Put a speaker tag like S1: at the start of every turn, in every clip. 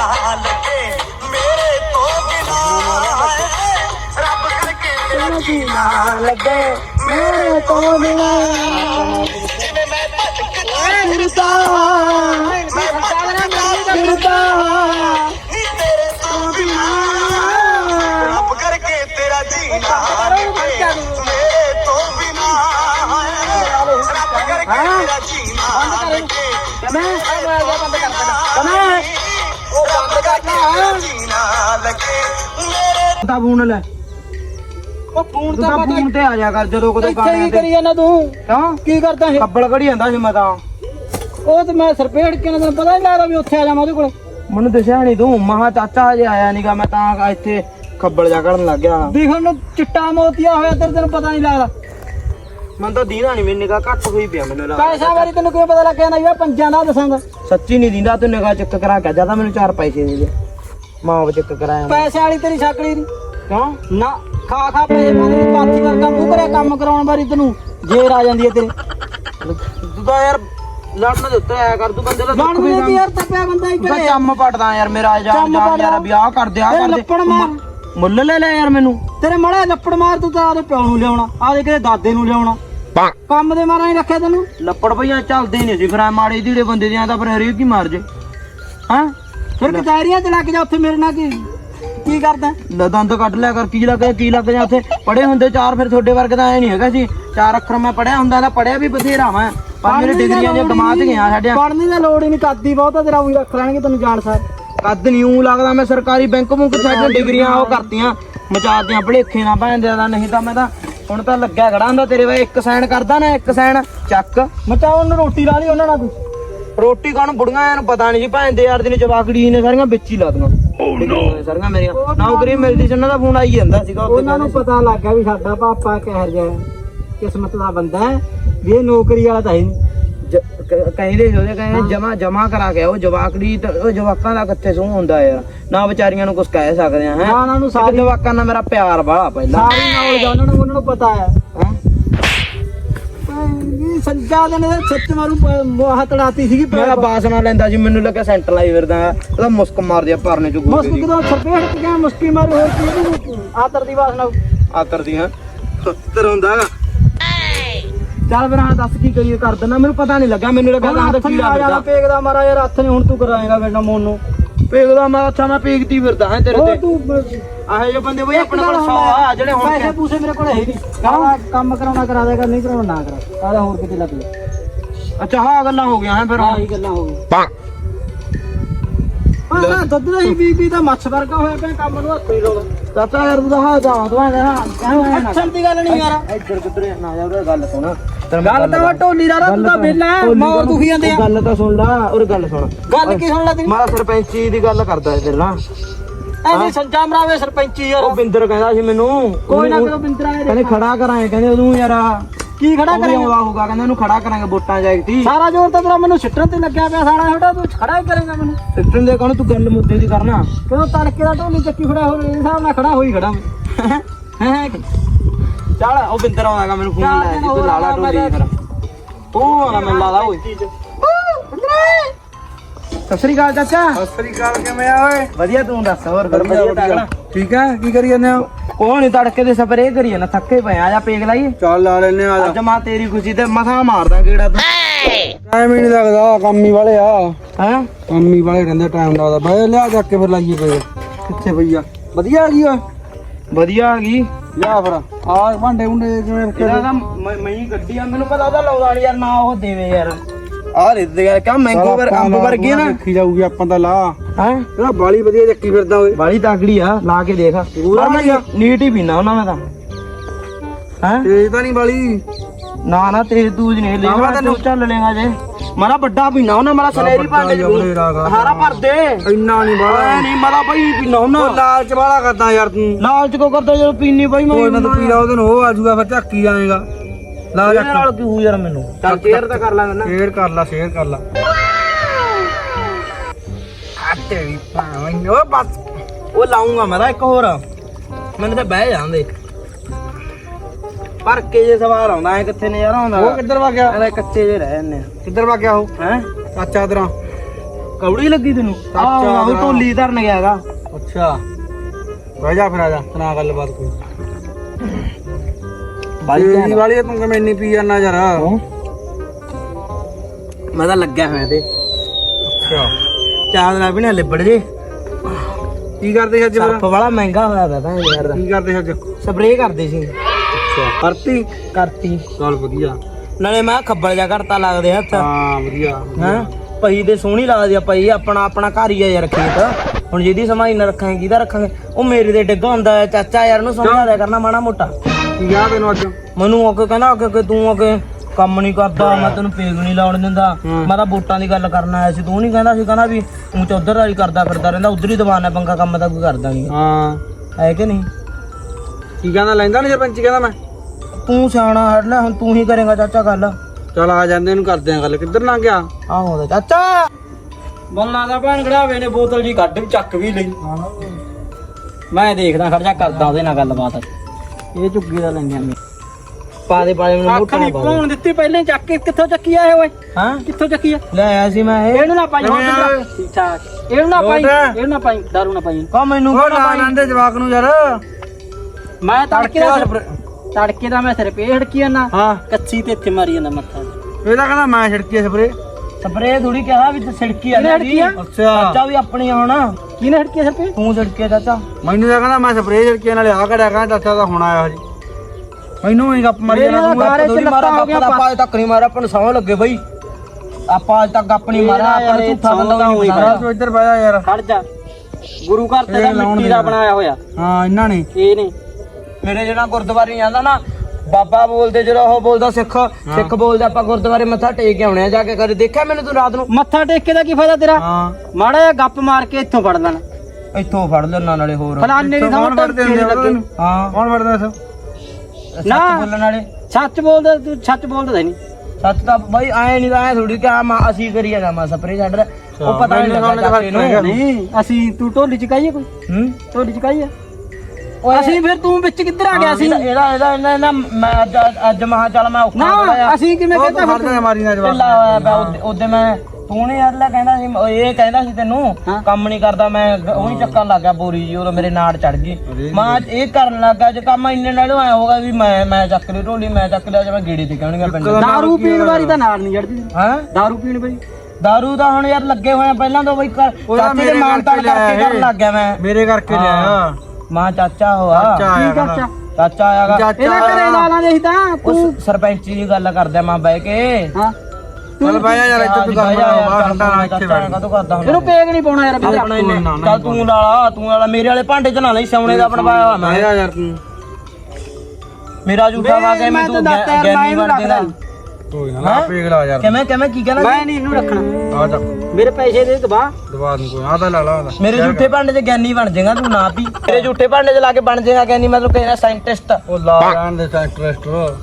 S1: ਨਾ ਲੱਗੇ ਮੇਰੇ ਤੋਂ ਬਿਨਾ ਰੱਬ ਕਰਕੇ ਤੇਰਾ ਜੀਣਾ ਲੱਗੇ ਮੇਰੇ ਤੋਂ ਬਿਨਾ ਜਿਵੇਂ ਮੈਂ ਭਟਕਦਾ ਫਿਰਦਾ ਮੈਂ ਭਟਕਦਾ ਫਿਰਦਾ ਨੀ ਤੇਰੇ ਤੋਂ ਬਿਨਾ ਰੱਬ ਜੀਣਾ ਲੱਗੇ ਮੇਰੇ ਤੋਂ
S2: ਮੈਂ
S3: ਤਾਂ ਫੋਨ ਲੈ।
S2: ਉਹ ਫੋਨ
S3: ਤੂੰ
S2: ਤਾਂ
S3: ਤਾਂ
S2: ਪਤਾ
S3: ਫੋਨ ਤੇ ਆ ਜਾ ਕਰ ਜਦੋਂ ਕਦੇ
S2: ਇੱਥੇ
S3: ਗਾਣੇ
S2: ਕੀ
S3: ਤੇ।
S2: ਕਰੀ ਜਾਂਦਾ ਤੂੰ?
S3: ਕਿਉਂ?
S2: ਕੀ ਕਰਦਾ ਇਹ?
S3: ਕੱਬਲ ਕੜੀ ਜਾਂਦਾ ਸੀ ਮੈਂ ਤਾਂ।
S2: ਉਹ ਤੇ ਮੈਂ ਸਰਪੇੜ ਕੇ ਨਾ ਤੈਨੂੰ ਪਤਾ ਨਹੀਂ ਲੱਗਦਾ ਵੀ ਉੱਥੇ ਆ ਜਾਵਾਂ ਉਹਦੇ ਕੋਲ।
S3: ਮੈਨੂੰ ਦੱਸਿਆ ਨਹੀਂ ਤੂੰ। ਮਹਾ ਚਾਚਾ ਹਜੇ ਆਇਆ ਨਹੀਂਗਾ ਮੈਂ ਤਾਂ ਇੱਥੇ ਖੱਬਲ ਜਾ ਕਰਨ ਲੱਗ ਗਿਆ।
S2: ਦਿਖਣ ਨੂੰ ਚਿੱਟਾ ਮੋਤੀਆ ਹੋਇਆ ਤੇਰੇ ਤੈਨੂੰ ਪਤਾ ਨਹੀਂ ਲੱਗਦਾ।
S3: ਮੈਨੂੰ ਤਾਂ ਦੀਦਾ ਨਹੀਂ ਮੇਰੀ ਨਿਗਾਹ ਘੱਟ ਹੋਈ ਪਿਆ ਮੈਨੂੰ ਲੱਗਦਾ।
S2: ਪੈਸਾ ਵਾਰੀ ਤੈਨੂੰ ਕਿਵੇਂ ਪਤਾ ਲੱਗਿਆ ਨਾ ਇਹ ਪੰਜਾਂ ਦਾ ਦਸਾਂ ਦਾ
S3: ਸੱਚੀ ਨਹੀਂ ਦਿੰਦਾ ਤੂੰ ਨਿਗਾਹ ਚੱਕ ਕਰਾ ਕੇ ਜ਼ਿਆਦਾ ਮੈਨੂੰ ਚਾਰ ਪੈਸੇ ਦੇ ਦੇ। ਮਾਂ ਉਹ ਚੱਕ ਕਰਾਇਆ। ਮੈਂ।
S2: ਪੈਸੇ ਵਾਲੀ ਤੇਰੀ ਨਹੀਂ
S3: ਕਿਉਂ?
S2: ਨਾ ਖਾ ਖਾ ਪੈਸੇ ਮਾਰੇ ਪਾਥੀ ਵਰਗਾ ਮੂੰਹ ਕਰਿਆ ਕੰਮ ਕਰਾਉਣ ਵਾਰੀ ਤੈਨੂੰ ਜੇਰ ਆ ਜਾਂਦੀ ਹੈ ਤੇਰੇ।
S3: ਤੂੰ ਤਾਂ ਯਾਰ ਲੜਨ ਦੇ ਉੱਤੇ ਆਇਆ ਕਰ ਤੂੰ ਬੰਦੇ ਦਾ
S2: ਬਣ ਵੀ ਕੀ ਯਾਰ ਤੱਪਿਆ ਬੰਦਾ ਹੀ
S3: ਤੂੰ ਤਾਂ
S2: ਕਰੇ
S3: ਚੰਮ ਪੜਦਾ ਯਾਰ ਮੇਰਾ ਜਾ
S2: ਚੰਮ
S3: ਜਾ
S2: ਪੜਦਾ।
S3: ਯਾਰ ਵਿਆਹ ਕਰ ਦੇ ਆ
S2: ਇਹ
S3: ਕਰ ਦੇ
S2: ਲੱਪੜ ਮਾਰ।
S3: ਮੁੱਲ ਲੈ ਲੈ ਯਾਰ ਮੈਨੂੰ।
S2: ਤੇਰੇ ਮੜਾ ਲੱਪੜ ਮਾਰ ਤੂੰ ਤਾਂ ਆਦੇ ਪਿਓ ਨੂੰ ਲਿਆਉਣਾ ਆਦੇ ਕਿਤੇ ਦਾਦੇ ਨੂੰ ਲਿਆਉਣਾ। ਕੰਮ ਦੇ ਮਾਰਾਂ ਹੀ ਰੱਖਿਆ ਤੈਨੂੰ?
S3: ਲੱਪੜ ਭਈਆ ਚੱਲਦੇ ਨਹੀਂ ਸੀ ਫਿਰ ਐਂ ਮਾੜੇ ਧੀੜੇ ਬੰਦੇ ਦੀਆਂ ਤਾਂ ਫਿਰ ਹਰੇਕ ਹੀ ਮਾਰ ਜੇ। ਹਾਂ?
S2: ਫਿਰ ਕਚਹਿਰੀਆਂ ਚ ਲੱਗ ਜਾ ਉੱਥੇ ਮੇਰੇ ਨਾਲ ਕੀ ਕੀ ਕਰਦਾ?
S3: ਲੈ ਦੰਦ ਕੱਢ ਲਿਆ ਕਰ ਕੀ ਲੱਗ ਕੀ ਲੱਗ ਜਾ ਉੱਥੇ? ਪੜੇ ਹੁੰਦੇ ਚਾਰ ਫਿਰ ਤੁਹਾਡੇ ਵਰਗੇ ਤਾਂ ਐ ਨਹੀਂ ਹੈਗਾ ਸੀ। ਚਾਰ ਅੱਖਰ ਮੈਂ ਪੜਿਆ ਹੁੰਦਾ ਤਾਂ ਪੜਿਆ ਵੀ ਬਥੇਰਾ ਮੈਂ। ਪਰ ਮੇਰੇ ਡਿਗਰੀਆਂ ਦੀਆਂ ਕਮਾ ਤੇ ਗਿਆ ਸਾਡੇ।
S2: ਪੜਨੀ ਦਾ ਲੋੜ ਹੀ ਨਹੀਂ ਕਰਦੀ ਬਹੁਤਾ ਤੇਰਾ ਉਹੀ ਰੱਖ ਲੈਣਗੇ ਤੈਨੂੰ ਜਾਣ ਸਾਰ।
S3: ਕੱਦ ਨਹੀਂ ਊਂ ਲੱਗਦਾ ਮੈਂ ਸਰਕਾਰੀ ਬੈਂਕ ਮੁੰਕ ਸਾਡੇ ਡਿਗਰੀਆਂ ਉਹ ਕਰਤੀਆਂ। ਮਚਾਤੀਆਂ ਭਲੇਖੇ ਨਾ ਭੈਣ ਦੇ ਦਾ ਨਹੀਂ ਤਾਂ ਮੈਂ ਤਾਂ ਹੁਣ ਤਾਂ ਲੱਗਿਆ ਖੜਾ ਹੁੰਦਾ ਤੇਰੇ ਵੇ ਇੱਕ ਸਾਈਨ ਕਰਦਾ ਨਾ ਇੱਕ ਸਾਈਨ ਚੱਕ।
S2: ਮਚਾਉਣ ਨੂੰ ਰੋਟੀ ਲਾ ਲਈ ਉਹਨਾਂ ਨਾਲ ਤੂੰ।
S3: ਰੋਟੀ ਖਾਣ ਬੁੜੀਆਂ ਨੂੰ ਪਤਾ ਨਹੀਂ ਜੀ ਭੈਣ ਦੇ ਯਾਰ ਦੀ ਨੇ ਜਵਾਕੜੀ ਨੇ ਸਾਰੀਆਂ ਵਿੱਚ ਹੀ ਲਾ ਦਿੱਤੀਆਂ। ਡਿਗਰੀਆਂ ਸਾਰੀਆਂ ਮੇਰੀਆਂ। ਨੌਕਰੀ ਮਿਲਦੀ ਸੀ ਉਹਨਾਂ ਦਾ ਫੋਨ ਆਈ ਜਾਂਦਾ ਸੀਗਾ
S2: ਉਹਨਾਂ ਨੂੰ ਪਤਾ ਲੱਗ ਗਿਆ ਵੀ ਸਾਡਾ ਪਾਪਾ ਕਹਿਰ ਜਾ ਕਿਸਮਤ ਦਾ ਬੰਦਾ ਹੈ ਵੀ ਇਹ ਨੌਕਰੀ ਵਾਲਾ ਤਾਂ ਹੈ ਨਹੀਂ
S3: ਕਹਿੰਦੇ ਸੀ ਉਹਦੇ ਕਹਿੰਦੇ ਜਮਾ ਜਮਾ ਕਰਾ ਕੇ ਉਹ ਜਵਾਕੜੀ ਤੇ ਉਹ ਜਵਾਕਾਂ ਦਾ ਕਿੱਥੇ ਸੂਹ ਹੁੰਦਾ ਯਾਰ। ਨਾ ਵਿਚਾਰੀਆਂ ਨੂੰ ਕੁਝ ਕਹਿ ਸਕਦੇ ਆ ਹੈ?
S2: ਨਾ ਉਹਨਾਂ ਨੂੰ ਸਾਰੀ
S3: ਜਵਾਕਾਂ ਨਾਲ ਮੇਰਾ ਪਿਆਰ ਬਾਲਾ ਪਹਿਲਾਂ।
S2: ਸਾਰੀ ਨੌਲੇਜ ਉਹਨਾਂ ਨੂੰ ਉਹਨਾਂ ਨੂੰ ਪਤਾ ਹੈ। ਸੰਜਾ ਦੇ ਨੇ ਸੱਚ ਮਾਰੂ ਪ- ਮੋਹ ਤੜਾਤੀ ਸੀਗੀ
S3: ਮੈਂ ਤਾਂ। ਬਾਸਨਾ ਲੈਂਦਾ ਸੀ ਮੈਨੂੰ ਲੱਗਾ ਸੈਂਟਰ ਲਾਈ ਫਿਰਦਾ ਉਹਦਾ ਮੁਸਕ ਮਾਰ ਦਿਆ ਪਰਨੇ ਚ ਗੋਲੀ
S2: ਮੁਸਕ ਕਿਦੋਂ ਸਰਪੇੜ ਚ ਗਿਆ ਮੁਸਕੀ ਮਾਰੂ ਹੋਰ ਕੀ ਆਤਰ ਦੀ ਵਾਸਨਾ
S3: ਆਤਰ ਦੀ ਹਾਂ? ਤਰੋਂਦਾ ਚੱਲ ਫਿਰ ਹਾਂ ਦੱਸ ਕੀ ਕਰੀਏ ਕਰ ਦਿੰਦਾ। ਮੈਨੂੰ ਪਤਾ ਨਹੀਂ ਲੱਗਾ ਮੈਨੂੰ ਲੱਗਾ
S2: ਹੱਥ ਨਹੀਂ ਆ ਜਾਣਾ ਪੇਗਦਾ ਮਾਰਾ ਯਾਰ ਹੱਥ ਨੇ ਹੁਣ ਤੂੰ ਕਰਾਏਗਾ ਮੇਰੇ ਨਾਲ ਮੋਨ। ਨੂੰ
S3: ਪੇਗਦਾ ਮੈਂ ਅੱਛਾ ਮੈਂ ਪੇਗਤੀ ਫਿਰਦਾ ਹਾਂ ਤੇਰੇ ਤੇ।
S2: ਤੂੰ
S3: ਆਹੇ ਜੋ ਬੰਦੇ ਬਈ ਆਪਣੇ ਕੋਲ 100 ਆ ਜਿਹੜੇ ਹੁਣ
S2: ਪੈਸੇ ਪੂਸੇ ਮੇਰੇ ਕੋਲ ਹੈ ਹੀ ਨਹੀਂ ਕੰਮ ਕਰਾਉਣਾ ਕਰਾ ਦੇਗਾ ਨਹੀਂ ਕਰਾਉਣਾ ਨਾ ਕਰਾ। ਆਦਾ ਹੋਰ ਕਿਤੇ ਲੱਗ ਜਾ।
S3: ਅੱਛਾ ਹਾਂ ਗੱਲਾਂ ਹੋ ਗਈਆਂ ਹੈ ਫਿਰ
S2: ਆਹੀ ਗੱਲਾਂ ਹੋ ਗਈਆਂ। ਹਾਂ ਨਾ ਦੁੱਧ ਦਾ ਹੀ ਬੀਬੀ ਦਾ ਮੱਛ ਵਰਗਾ ਹੋਇਆ ਪਿਆ ਕੰਮ ਨੂੰ ਹੱਥ ਹੀ ਲਾਉਂਦਾ।
S3: ਚਾਚਾ ਯਾਰ ਤੂੰ ਤਾਂ ਹਾਂ ਨਾ ਕਹਿ ਨਾ?
S2: ਅੱਛਣ ਦੀ ਗੱਲ ਨਹੀਂ ਯਾਰ।
S3: ਇੱਧਰ ਕਿੱਧਰ ਨਾ ਜਾ ਉਹ ਗੱਲ ਸੁਣ। ਤੈਨੂੰ ਮੈਂ
S2: ਗੱਲ ਤਾਂ ਵਾ ਢੋਲੀ ਦਾ ਤੂੰ ਤਾਂ ਵੇਲਾ ਮੌਰ ਦੁਖੀ ਜਾਂਦੇ ਆ
S3: ਗੱਲ ਤਾਂ ਸੁਣ ਲਾ ਔਰ ਗੱਲ ਸੁਣ।
S2: ਗੱਲ ਕੀ ਸੁਣ ਲੈ ਤੇਰੀ
S3: ਮੈਂ ਸਰਪੰਚੀ ਦੀ ਗੱਲ ਕਰਦਾ ਤੇਰੇ ਨਾਲ।
S2: ਐਵੇਂ ਸੰਜਾ ਮਰਾਵੇ ਸਰਪੰਚੀ ਯਾਰ।
S3: ਉਹ ਬਿੰਦਰ ਕਹਿੰਦਾ ਸੀ ਮੈਨੂੰ
S2: ਕੋਈ ਨਾ ਕੋਈ ਬਿੰਦਰਾ
S3: ਕਹਿੰਦੇ ਖੜਾ ਕਰਾਂਗੇ ਕਹਿੰਦੇ ਉਹਨੂੰ ਯਾਰ
S2: ਕੀ ਖੜਾ
S3: ਉਹ
S2: ਕਰੇ
S3: ਆਉਂਦਾ ਹੋਊਗਾ ਕਹਿੰਦਾ ਉਹਨੂੰ ਖੜਾ ਕਰਾਂਗੇ ਵੋਟਾਂ ਜਾਗਤੀ
S2: ਸਾਰਾ ਜ਼ੋਰ ਤਾਂ ਤੇਰਾ ਮੈਨੂੰ ਸਿੱਟਣ ਤੇ ਲੱਗਿਆ ਪਿਆ ਸਾਰਾ ਛੋਟਾ ਤੂੰ ਖੜਾ ਹੀ ਕਰੇਗਾ ਮੈਨੂੰ।
S3: ਸਿੱਟਣ ਦੇ ਕਹਣ ਤੂੰ ਗੱਲ ਮੁੱਦੇ ਦੀ ਕਰਨਾ।
S2: ਕਿਉਂ ਤੜਕੇ ਦਾ ਢੋਲੀ ਚੱਕੀ ਖੜਾ ਹੋ ਰਿਹਾ ਹਿਸਾਬ ਨਾਲ ਖੜਾ ਹੋਈ ਖੜਾ ਮੈਂ। ਹੈ
S3: ਚੱਲ ਉਹ ਬਿੰਦਰ ਆਉਂਦਾਗਾ ਮੈਨੂੰ ਫੋਨ
S2: ਚਾਰ
S3: ਲਾਇਆ
S2: ਦਿਨ
S3: ਸੀ
S2: ਹੋਰ
S3: ਤੂੰ ਲਾਲਾ
S2: ਆਉਣਾ
S3: ਢੋਲੀ ਫਿਰ। ਉਹ ਆਣਾ ਮੈਨੂੰ ਲਾਲਾ ਓਏ। ਸਤਿ ਸ੍ਰੀ ਅਕਾਲ ਚਾਚਾ।
S1: ਸਸਰੀ ਕਾਲ ਕਿਵੇਂ ਆ ਓਏ?
S3: ਵਧੀਆ ਤੂੰ ਦੱਸ ਹੋਰ ਫਿਰ ਵਧੀਆ ਤਗੜਾ
S1: ਠੀਕ ਆ ਕੀ ਕਰੀ ਜਾਂਦੇ ਆ
S3: ਉਹ ਨਹੀਂ ਤੜਕੇ ਦੇ ਸਪਰੇ ਕਰੀ ਨਾ ਥੱਕੇ ਪਏ ਆ ਜਾ ਪੇਗ ਲਾਈਏ।
S1: ਚੱਲ ਲਾ ਲੈਨੇ ਆ
S3: ਅੱਜ ਮਾਂ ਤੇਰੀ ਖੁਸ਼ੀ ਤੇ ਮਸਾ ਮਾਰਦਾ ਕਿਹੜਾ ਤੂੰ।
S1: ਟਾਈਮ ਹੀ ਨਹੀਂ ਲੱਗਦਾ ਕੰਮੀ ਵਾਲੇ ਆ।
S3: ਹੈ?
S1: ਕੰਮੀ ਵਾਲੇ ਕਹਿੰਦੇ ਟਾਈਮ ਲੱਗਦਾ। ਬਈ ਲਿਆ ਜਾ ਕੇ ਫਿਰ ਲਾਈਏ ਪਏ ਕਿੱਥੇ ਭਈਆ ਵਧੀਆ ਆ ਗਈ ਓਏ?
S3: ਵਧੀਆ ਆ ਗਈ।
S1: ਲਿਆ ਫਿਰ। ਆ ਭਾਂਡੇ ਕਿਵੇਂ ਰੱਖੇ
S3: ਇਹਦਾ ਤਾਂ ਮੈਂ ਮੈਂ ਹੀ ਗੱਡੀ ਆ ਮੈਨੂੰ ਪਤਾ ਉਹਦਾ ਲਾਉਂਦਾ ਨੀ ਯਾਰ ਨਾ ਉਹ ਦੇਵੇ ਯਾਰ। ਆ ਰੇ ਦੇ ਕਾ ਮੈਂਗੋ ਵਰ ਅੰਬ ਵਰਗੀ ਆ ਨਾ।
S1: ਦੇਖੀ ਜਾਊਗੀ ਆਪਾਂ ਤਾਂ ਲਾ।
S3: ਹੈ?
S1: ਇਹਦਾ ਬਾਲੀ ਵਧੀਆ ਚੱਕੀ ਫਿਰਦਾ ਓਏ।
S3: ਬਾਲੀ ਤਕੜੀ ਆ ਲਾ ਕੇ ਦੇਖ। ਪੂਰਾ ਮੈਂ ਨੀਟ ਹੀ ਪੀਣਾ ਉਹਨਾਂ ਮੈਂ ਤਾਂ। ਹੈ?
S1: ਤੇਜ਼ ਤਾਂ ਨਹੀਂ ਬਾਲੀ।
S3: ਨਾ ਨਾ ਤੇਜ਼ ਤੂਜ ਨਹੀਂ ਲੈ ਮੈਂ ਤੈਨੂੰ ਚੱਲ ਲੇਗਾ ਜੇ। ਮਾਰਾ ਵੱਡਾ ਪੀਣਾ ਉਹਨਾਂ ਮਾਰਾ ਸਲੇਰੀ ਭਾਂਡੇ ਚ। ਹਾਰਾ ਭਰ ਦੇ।
S1: ਇੰਨਾ ਨਹੀਂ
S3: ਐ
S1: ਬਾਲਾ
S3: ਨਹੀਂ ਮਾਰਾ ਬਈ ਪੀਣਾ ਉਹਨਾਂ
S1: ਲਾਲਚ ਵਾਲਾ ਕਰਦਾ ਯਾਰ ਤੂੰ।
S3: ਲਾਲਚ ਕੋ ਕਰਦਾ ਜਦੋਂ ਪੀਣੀ ਬਈ ਮੈਂ
S1: ਕੋਈ ਨਾ ਤੂੰ ਪੀਲਾ ਉਹਦੇ ਨੂੰ ਉਹ ਆ ਜਾਊਗਾ ਫਿਰ ਝੱਕੀ ਜਾਏਗਾ। ਲਾ
S3: ਇਹਦੇ ਨਾਲ ਕੀ ਹੋ ਯਾਰ ਮੈਨੂੰ? ਚੱਲ ਚੇਅਰ ਤਾਂ ਕਰ ਲਾਂਗਾ ਨਾ।
S1: ਸ਼ੇਅਰ ਕਰ ਲਾ ਸ਼ੇਅਰ ਕਰ ਲਾ। ਆ ਤੇਰੀ ਭਾਵੇਂ ਓ ਬਸ।
S3: ਉਹ ਲਾਉਂਗਾ ਮੈਂ ਤਾਂ ਇੱਕ ਹੋਰ। ਮੈਨੂੰ ਤਾਂ ਬਹਿ ਜਾਂਦੇ ਪਰ ਕੇ ਜੇ ਸਵਾਲ ਆਉਂਦਾ ਐ ਕਿੱਥੇ ਨਜ਼ਾਰਾ ਆਉਂਦਾ?
S1: ਉਹ ਕਿੱਧਰ ਵਾ ਗਿਆ?
S3: ਇਹਦਾ ਕੱਚੇ ਜੇ ਰਹਿ ਜੰਨੇ
S1: ਕਿੱਧਰ ਵਾ ਗਿਆ ਉਹ?
S3: ਹੈ?
S1: ਚਾਚਾ ਤੇਰਾ।
S3: ਕੌੜੀ ਲੱਗੀ ਤੈਨੂੰ?
S1: ਚਾਚਾ
S3: ਆਹ ਉਹ। ਢੋਲੀ ਧਰਨ ਗਿਆਗਾ
S1: ਅੱਛਾ। ਬਹਿ ਜਾ ਫਿਰ ਆ ਜਾ ਸੁਣਾ ਗੱਲਬਾਤ ਕੋਈ। ਤੇਰੀ ਵਾਲੀ ਆ, ਤੂੰ ਕਿਵੇਂ ਇੰਨੀ ਪੀ ਜਾਂਦਾ ਯਾਰ?
S3: ਮੈਂ ਤਾਂ ਲੱਗਿਆ ਹੋਇਆ ਤੇ।
S1: ਅੱਛਾ।
S3: ਚਾਹ ਨਾਲ ਵੀ ਨਾ ਲਿਬੜ ਜੇ।
S1: ਕੀ ਕਰਦੇ ਅੱਜ
S3: ਸਰਫ ਵਾਲਾ ਮਹਿੰਗਾ ਹੋਇਆ ਪਿਆ ਤਾਂ ਯਾਰ।
S1: ਕੀ ਕਰਦੇ ਅੱਜ?
S3: ਸਪਰੇਅ ਕਰਦੇ ਸੀ।
S1: ਅੱਛਾ। ਕਰਤੀ?
S3: ਕਰਤੀ।
S1: ਚੱਲ ਵਧੀਆ।
S3: ਨਾਲੇ ਮੈਂ ਖੱਬਲ ਜਾ ਘੜਤਾ ਲੱਗਦੇ ਹੱਥ
S1: ਹਾਂ ਵਧੀਆ
S3: ਹੈਂ? ਪਈ ਤੇ ਸੋਹਣੀ ਲੱਗਦੀ ਆ ਪਈ ਆਪਣਾ ਆਪਣਾ ਘਰ ਹੀ ਆ ਯਾਰ ਖੇਤ। ਹੁਣ ਜਿਹਦੀ ਸਮਾਈ ਨਾ ਰੱਖਾਂਗੇ ਕਿਹਦਾ ਰੱਖਾਂਗੇ? ਉਹ ਮੇਰੇ ਤੇ ਡਿੱਗਾ ਹੁੰਦਾ ਹੈ ਚਾਚਾ ਯਾਰ ਨੂੰ ਸਮਝਾ ਦਿਆ ਕਰਨਾ ਮਾੜਾ ਮੋਟਾ।
S1: ਕੀ ਆ ਤੈਨੂੰ ਅੱਜ?
S3: ਮੈਨੂੰ ਅੱਗੇ ਕਹਿੰਦਾ ਅੱਗੇ ਕਿ ਤੂੰ ਅੱਗੇ ਕੰਮ ਨਹੀਂ ਕਰਦਾ ਮੈਂ ਤੈਨੂੰ ਪੇਗ ਨਹੀਂ ਲਾਉਣ ਦਿੰਦਾ। ਮੈਂ ਤਾਂ ਵੋਟਾਂ ਦੀ ਗੱਲ ਕਰਨ ਆਇਆ ਸੀ ਤੂੰ ਨਹੀਂ ਕਹਿੰਦਾ ਸੀ ਕਹਿੰਦਾ ਵੀ ਤੂੰ ਚੌਧਰ ਵਾਲੀ ਕਰਦਾ ਫਿਰਦਾ ਰਹਿੰਦਾ ਉਧਰ ਹੀ ਦਵਾਨਾ ਬੰਗਾ ਕੰਮ ਤਾਂ ਕੋਈ ਕਰਦਾ ਨਹੀਂ
S1: ਹਾਂ।
S3: ਹੈ ਕਿ ਨਹੀਂ?
S1: ਕੀ ਕਹਿੰਦਾ ਲੈਂਦਾ ਨਹੀਂ ਸਰਪੰਚ ਕਹਿੰਦਾ ਮੈਂ।
S3: ਤੂੰ ਸਿਆਣਾ ਹਟ ਲੈ ਹੁਣ ਤੂੰ ਹੀ ਕਰੇਗਾ ਚਾਚਾ ਗੱਲ।
S1: ਚੱਲ ਆ ਜਾਂਦੇ ਇਹਨੂੰ ਕਰਦੇ ਆ ਗੱਲ। ਕਿੱਧਰ ਲੰਘ ਗਿਆ?
S3: ਆਹੋ ਤੇ ਚਾਚਾ। ਬੰਨਾ ਦਾ ਭੈਣ ਖੜਾਵੇ ਨੇ ਬੋਤਲ ਜੀ ਕੱਢ ਵੀ ਚੱਕ ਵੀ ਲਈ। ਮੈਂ ਦੇਖਦਾ ਖਰਚਾ ਕਰਦਾ ਉਹਦੇ ਨਾਲ ਗੱਲਬਾਤ। ਇਹ ਝੁੱਗੀ ਦਾ ਲੈਂਦੀਆਂ ਮੈਂ ਪਾ ਦੇ ਪਾ ਦੇ ਮੈਨੂੰ ਮੋਟਾ
S1: ਨਹੀਂ ਪਾਉਣ ਦਿੱਤੀ ਪਹਿਲੇ ਚੱਕ ਕੇ ਕਿੱਥੋਂ ਚੱਕੀ ਆ ਇਹ ਓਏ?
S3: ਹਾਂ?
S1: ਕਿੱਥੋਂ ਚੱਕੀ ਆ?
S3: ਲੈ ਆਇਆ ਸੀ ਮੈਂ ਇਹ।
S1: ਇਹਨੂੰ ਨਾ ਪਾਈ ਠੀਕ ਠਾਕ। ਇਹਨੂੰ ਨਾ ਪਾਈ ਇਹਨੂੰ ਨਾ ਪਾਈ ਦਾਰੂ ਨਾ ਪਾਈ।
S3: ਕਾ ਮੈਨੂੰ
S1: ਉਹ
S3: ਪਾਈ?
S1: ਲੈਂਦੇ ਜਵਾਕ ਨੂੰ ਯਾਰ।
S2: ਮੈਂ ਤੜਕੇ ਦਾ
S1: ਤੜਕੇ
S2: ਤੜਕੇ ਦਾ ਮੈਂ ਸਿਰ ਪੇ ਹੜਕੀ ਜਾਂਦਾ।
S1: ਹਾਂ।
S2: ਕੱਚੀ ਤੇ ਇੱਥੇ ਮਾਰੀ ਜਾਂਦਾ ਮੱਥਾ।
S1: ਇਹਦਾ ਕਹਿੰਦਾ ਮੈਂ ਛਿੜਕੀ ਸਪਰੇ।
S3: ਸਪਰੇ ਥੋੜੀ ਕਿਹਾ ਵੀ ਤੇ ਸਿੜਕੀ ਆ
S2: ਆ?
S1: ਅੱਛਾ।
S3: ਚਾਚਾ ਵੀ ਆਪਣੀ ਹੁਣ।
S2: ਕਿਹਨੇ ਹੜਕੀ ਸਿਰ ਪੇ
S3: ਤੂੰ ਸਿੜਕੀ ਆ ਚਾਚਾ।
S1: ਮੈਨੂੰ ਤਾਂ ਕਹਿੰਦਾ ਮੈਂ ਸਪਰੇ ਛਿੜਕੀ ਨਾਲੇ ਆ ਕੜਿਆ ਕਹਿੰਦਾ ਚਾਚਾ ਤਾਂ ਹੁਣ ਆਇਆ ਹਜੀ। ਮੈਨੂੰ ਹੀ ਗੱਪ ਮਾਰੀ
S2: ਮੇਰੇ
S1: ਜਾਣਾ ਤੂੰ
S2: ਚ
S3: ਥੋੜੀ
S2: ਲੱਤਾਂ ਹੋ ਗਈਆਂ
S3: ਆਪਾਂ ਤੱਕ ਨਹੀਂ ਮਾਰਿਆ ਆਪਾਂ ਨੂੰ ਸੌਂ ਲੱਗੇ ਬਈ। ਆਪਾਂ ਅੱਜ ਤੱਕ ਗੱਪ ਨਹੀਂ ਮਾਰਿਆ ਆਪਾਂ ਨੂੰ ਝੂਠਾ ਬੰਦਾ ਨਹੀਂ
S2: ਤਾਂ
S1: ਇੱਧਰ ਬਹਿ ਜਾ ਯਾਰ।
S2: ਖੜ ਜਾ। ਗੁਰੂ ਘਰ ਤੇ ਮਿੱਟੀ
S1: ਦੇ
S2: ਦਾ ਬਣਾਇਆ ਹੋਇਆ।
S1: ਹਾਂ ਇਹਨਾਂ ਨੇ।
S2: ਇਹ ਨਹੀਂ
S3: ਮੇਰੇ ਜਿਹੜਾ ਗੁਰਦੁਆਰੇ ਜਾਂਦਾ ਨਾ ਬਾਬਾ ਬੋਲਦੇ ਜਿਹੜਾ ਉਹ ਬੋਲਦਾ ਸਿੱਖ ਸਿੱਖ ਬੋਲਦੇ ਆਪਾਂ ਗੁਰਦੁਆਰੇ ਮੱਥਾ ਟੇਕ ਕੇ ਆਉਣੇ ਆ ਜਾ ਕੇ ਕਦੇ। ਦੇਖਿਆ ਮੈਨੂੰ ਤੂੰ ਰਾਤ ਨੂੰ?
S2: ਮੱਥਾ ਟੇਕ ਕੇ ਦਾ ਕੀ ਫਾਇਦਾ ਤੇਰਾ?
S1: ਹਾਂ।
S2: ਮਾੜਾ ਜਿਹਾ ਗੱਪ ਮਾਰ ਕੇ ਇੱਥੋਂ ਫੜ ਲੈਣਾ।
S3: ਇੱਥੋਂ ਫੜ ਲੈਣਾ ਨਾਲੇ ਹੋਰ।
S2: ਫਲਾਨੇ ਦੀ ਥਾਂ
S1: ਫੜਦੇ ਹੁੰਦੇ
S2: ਲੱਗੇ?
S3: ਹਾਂ।
S1: ਕੌਣ ਫੜਦਾ ਇਸ?
S2: ਨਾ।
S3: ਸੱਚ ਬੋਲਣ ਵਾਲੇ।
S2: ਸੱਚ ਬੋਲਦਾ ਤੂੰ ਸੱਚ ਬੋਲਦਾ ਨਹੀਂ।
S3: ਸੱਚ ਤਾਂ ਬਾਈ ਆਏ ਨਹੀਂ ਐ ਥੋੜੀ ਕਿ ਆ ਅਸੀਂ ਕਰੀ ਜਾਣਾ ਮਾ ਸਪਰੇ ਛੱਡ ਰਿਹਾ। ਉਹ ਪਤਾ ਨਹੀਂ
S1: ਮੈਨੂੰ
S3: ਲੱਗਾ
S1: ਸਮਝ
S3: ਚਾਚੇ
S1: ਹੈਗਾ।
S3: ਨੂੰ।
S2: ਨਹੀਂ। ਅਸੀਂ ਤੂੰ ਢੋਲੀ ਚਕਾਈਏ ਕੋਈ?
S3: ਹੂੰ?
S2: ਢੋਲੀ ਚਕਾਈਏ ਅਸੀਂ ਫਿਰ ਤੂੰ ਵਿੱਚ ਕਿੱਧਰ ਆ ਗਿਆ ਸੀ?
S3: ਇਹਦਾ ਇਹਦਾ ਇਹਦਾ ਇਹਦਾ ਨਾ ਮੈਂ ਅੱਜ ਅੱਜ ਮਹਾ ਚੱਲ ਮੈਂ ਔਖਾ
S2: ਨਾ ਅਸੀਂ ਕਿਵੇਂ
S1: ਉਹ
S2: ਕਹਿੰਦਾ
S1: ਤੂੰ ਫੜਦਾ ਮਾਰੀ ਨਾ ਜਵਾਕ
S3: ਢਿੱਲਾ ਹੋਇਆ ਪਿਆ ਉਹਦੇ- ਮੈਂ ਤੂੰ ਨੇ ਯਾਰ ਲੈ ਕਹਿੰਦਾ ਸੀ ਉਹ ਇਹ ਕਹਿੰਦਾ ਸੀ ਤੈਨੂੰ। ਕੰਮ ਨਹੀਂ ਕਰਦਾ ਮੈਂ ਉਹੀ ਚੱਕਣ ਲੱਗ ਗਿਆ ਬੋਰੀ ਜੀ ਉਦੋਂ ਮੇਰੇ ਨਾੜ ਚੜ ਗਈ। ਮੈਂ ਇਹ ਕਰਨ ਲੱਗਾ ਜੇ ਕੰਮ ਇੰਨੇ ਨਾਲੋਂ ਆਇਆ ਹੋਗਾ ਵੀ ਮੈਂ ਮੈਂ ਚੱਕ ਲਈ ਢੋਲੀ ਮੈਂ ਚੱਕ ਲਿਆ ਜੇ ਮੈਂ ਗੇੜੀ ਤੇ ਕਹਿਣਗੇ ਪਿੰਡ।
S2: ਦਾਰੂ ਪੀਣ ਵਾਲੀ ਤਾਂ ਨਾਲ ਨਹੀਂ ਜੜਦੀ
S3: ਹਾਂ?
S2: ਦਾਰੂ ਪੀਣ ਵਾਲੀ
S3: ਦਾਰੂ ਤਾਂ ਹੁਣ ਯਾਰ ਲੱਗੇ ਹੋਏ ਆ ਪਹਿਲਾਂ ਤੋਂ ਬਈ ਚਾਚੇ ਦੇ
S1: ਮੇਰੇ
S3: ਮਾਨ ਤਾਨ
S1: ਕਰਕੇ
S3: ਕਰਨ ਲੱਗ ਗਿਆ ਮੈਂ।
S1: ਮੇਰੇ ਕਰਕੇ ਲਿਆ
S3: ਮਾਂ ਚਾਚਾ ਹੋਆ।
S1: ਚਾਚਾ ਆਇਆ
S2: ਕੀ। ਚਾਚਾ?
S3: ਚਾਚਾ ਆਇਆਗਾ
S2: ਇਹਦਾ ਘਰੇ ਲਾ ਲਾਂਦੇ ਸੀ ਤਾਂ ਤੂੰ।
S3: ਉਸ ਸਰਪੰਚੀ ਦੀ ਗੱਲ ਕਰਦੇ ਮਾਂ ਬਹਿ ਕੇ।
S2: ਹਾਂ।
S1: ਚੱਲ ਬਹਿ ਜਾ ਯਾਰ ਇੱਥੇ ਤੂੰ ਕਰ ਬਾਹਰ ਠੰਡਾ ਨਾ ਇੱਥੇ ਬੈਠ।
S3: ਕਾਹਤੋਂ ਕਰਦਾ ਹੁਣ
S2: ਇਹਨੂੰ ਪੇਗ ਨਹੀਂ ਪਾਉਣਾ ਯਾਰ
S3: ਚੱਲ ਤੂੰ। ਲਾਲਾ ਤੂੰ ਵਾਲਾ ਮੇਰੇ ਵਾਲੇ ਭਾਂਡੇ ਚ ਨਾ ਲਈ ਸੌਣੇ ਦਾ ਬਣਵਾਇਆ ਹੋਇਆ ਮੈਂ।
S1: ਬਹਿ ਜਾ ਯਾਰ ਤੂੰ।
S3: ਮੇਰਾ ਜੂਠਾ ਵਾ ਕੇ ਮੈਂ ਤੂੰ
S2: ਦੱਸ ਯਾਰ, ਮੈਂ
S3: ਗੈਨੀ
S2: ਇਹਨੂੰ
S3: ਬਣ
S2: ਰੱਖਦਾ
S1: ਕੋਈ ਨਾ ਪੇਗ ਲਾ ਯਾਰ।
S3: ਕਿਵੇਂ ਕਿਵੇਂ ਕੀ ਕਹਿਣਾ
S2: ਮੈਂ ਨਹੀਂ ਇਹਨੂੰ ਰੱਖਣਾ।
S1: ਆ ਜਾ।
S2: ਮੇਰੇ ਪੈਸੇ ਦੇ ਦਬਾ
S1: ਦਵਾ ਦੂੰ ਕੋਈ ਆ ਤਾਂ ਲਾ ਲਾ।
S3: ਮੇਰੇ ਜੂਠੇ ਭਾਂਡੇ ਚ ਗਿਆਨੀ ਬਣ ਜਾਏਗਾ ਤੂੰ ਨਾ ਪੀ। ਮੇਰੇ ਜੂਠੇ ਭਾਂਡੇ ਚ ਲਾ ਕੇ ਬਣ ਜਾਏਗਾ ਗਿਆਨੀ ਮਤਲਬ ਕਹਿੰਦਾ ਸਾਇੰਟਿਸਟ
S1: ਉਹ ਲਾ ਜਾਣ ਦੇ ਸੈਂਟਰਸਟਰ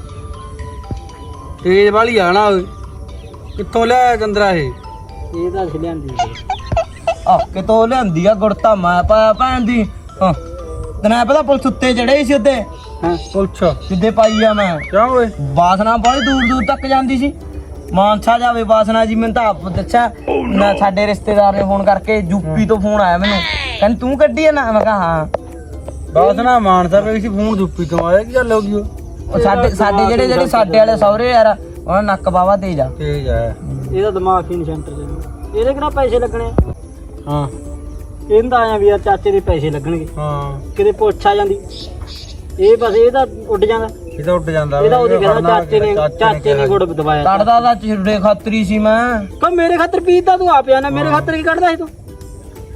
S1: ਤੇਜ਼ ਵਾਲੀ ਆ ਨਾ ਓਏ। ਕਿੱਥੋਂ ਲਿਆ ਚੰਦਰਾ ਇਹ?
S2: ਇਹ ਤਾਂ ਅਸੀਂ ਲਿਆਂਦੀ
S3: ਆ ਕਿਤੋਂ ਲਿਆਂਦੀ ਆ ਗੁੜਤਾ ਮੈਂ ਪਾਇਆ ਭੈਣ ਦੀ। ਹਾਂ। ਤੈਨੂੰ ਪਤਾ ਪੁਲਿਸ ਉੱਤੇ ਚੜੇ ਸੀ ਉੱਤੇ
S2: ਹਾਂ।
S1: ਪੁੱਛ
S3: ਜਿੱਦੇ ਪਾਈ ਆ ਮੈਂ।
S1: ਕਿਉਂ ਓਏ?
S3: ਵਾਸਨਾ ਬੜੀ ਦੂਰ ਦੂਰ ਤੱਕ ਜਾਂਦੀ ਸੀ। ਮਾਨਸਾ ਜਾਵੇ ਵਾਸਨਾ ਜੀ ਮੈਨੂੰ ਤਾਂ ਆਪ ਦੱਸਿਆ। ਨਾ ਸਾਡੇ ਰਿਸ਼ਤੇਦਾਰ ਨੇ ਫੋਨ ਕਰਕੇ ਯੂਪੀ ਤੋਂ ਫੋਨ ਆਇਆ ਮੈਨੂੰ। ਕਹਿੰਦੇ ਤੂੰ ਕੱਢੀ ਆ ਨਾ? ਮੈਂ ਕਿਹਾ ਹਾਂ।
S1: ਬਾਤ ਨਾ ਮਾਨਸਾ ਪਈ ਸੀ ਫੋਨ ਦੁੱਪੀ ਤੋਂ ਆਇਆ ਕੀ ਗੱਲ ਹੋ ਗਈ ਉਹ?
S3: ਸਾਡੇ ਸਾਡੇ ਜਿਹੜੇ ਜਿਹੜੇ ਸਾਡੇ ਵਾਲੇ ਸਹੁਰੇ ਯਾਰ ਉਹਨਾਂ ਨੱਕ ਬਾਵਾ ਤੇਜ ਆ।
S1: ਤੇਜ਼ ਆ।
S2: ਇਹਦਾ ਦਿਮਾਗ ਹੀ ਨਹੀਂ ਸੈਂਟਰ ਦੇ ਇਹਦੇ ਕਿਹੜਾ ਪੈਸੇ ਲੱਗਣੇ?
S1: ਹਾਂ।
S2: ਇਹਦਾ ਆਇਆ ਵੀ ਯਾਰ ਚਾਚੇ ਦੇ ਪੈਸੇ ਲੱਗਣਗੇ।
S1: ਹਾਂ।
S2: ਕਿਤੇ ਪੁੱਛ ਆ ਜਾਂਦੀ। ਇਹ ਬਸ ਇਹਦਾ ਉੱਡ ਜਾਂਦਾ।
S1: ਇਹਦਾ ਉੱਡ ਜਾਂਦਾ
S2: ਇਹਦਾ ਉਹਦੀ
S1: ਇਹ
S2: ਕਹਿੰਦਾ ਚਾਚੇ ਨੇ ਚਾਚੇ ਨੇ ਗੁੜ ਦਵਾਇਆ
S3: ਕੱਢਦਾ ਦਾ ਚਿਰੜੇ ਖਾਤਰੀ ਸੀ ਮੈਂ।
S2: ਕਹ ਮੇਰੇ ਖਾਤਰ ਪੀਤਾ ਤੂੰ ਆਪਿਆ ਨਾ ਮੇਰੇ ਖਾਤਰ ਕੀ ਕੱਢਦਾ ਸੀ ਤੂੰ?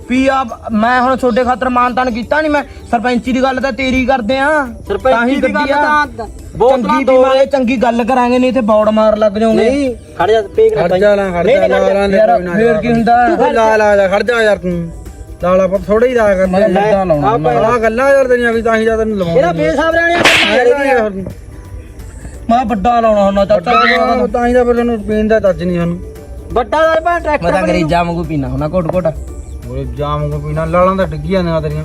S3: ਪੀ ਆ ਮੈਂ ਹੁਣ ਛੋਡੇ ਖਾਤਰ ਮਾਨਤਾਨ ਕੀਤਾ ਨਹੀਂ ਮੈਂ ਸਰਪੰਚੀ ਦੀ ਗੱਲ ਤਾਂ ਤੇਰੀ ਕਰਦੇ ਆ। ਤਾਂ
S2: ਸਰਪੰਚੀ ਦੀ ਗੱਲ। ਤਾਂ
S3: ਚੰਗੀ
S2: ਦੋ
S3: ਦੋਰੇ ਚੰਗੀ ਗੱਲ ਕਰਾਂਗੇ ਨਹੀਂ ਤੇ ਬੌੜ ਮਾਰ ਲੱਗ ਜਾਓਗੇ।
S2: ਨਹੀਂ ਖੜ ਜਾ ਪੇਗ ਨਾ
S1: ਖੜ ਜਾ ਨਾ ਖੜ ਜਾ ਨਾ
S3: ਫੇਰ ਕੀ ਹੁੰਦਾ?
S1: ਤੂੰ ਲਾ ਲਾ ਖੜ ਜਾ ਯਾਰ ਤੂੰ। ਲਾ ਲਾ ਪਰ ਥੋੜਾ ਹੀ ਲਾ ਕਰ
S3: ਮੈਂ ਲੱਗਾ ਲਾਉਣਾ। ਮੈਂ।
S1: ਆ ਗੱਲਾਂ ਯਾਰ ਤੇਰੀਆਂ ਵੀ ਤਾਂ ਹੀ ਜਾਂ ਤੈਨੂੰ ਲਵਾਉਂਦਾ
S2: ਇਹਦਾ ਬੇਸਾਬ ਰਹਿਣਿਆ
S3: ਮੈਂ ਵੱਡਾ ਲਾਉਣਾ ਹੁੰਦਾ ਚਾਚਾ
S1: ਤਾਂ ਤਾਂ ਹੀ ਤਾਂ ਫਿਰ ਤੈਨੂੰ ਪੀਣ ਦਾ ਚੱਜ ਨਹੀਂ ਸਾਨੂੰ।
S2: ਵੱਡਾ ਦਾ ਭਾ
S3: ਮੈਂ
S2: ਟਰੈਕਟਰ
S3: ਤਾਂ ਗਰੀਜਾ ਵਾਂਗੂ ਪੀਣਾ ਹੁੰਦਾ ਘੁੱਟ ਘੁੱਟ।
S1: ਉਹ ਜਾਮ ਕੋ ਪੀਣਾ ਲਾਲਾਂ ਤਾਂ ਡਿੱਗੀ ਜਾਂਦੀਆਂ ਤੇਰੀਆਂ।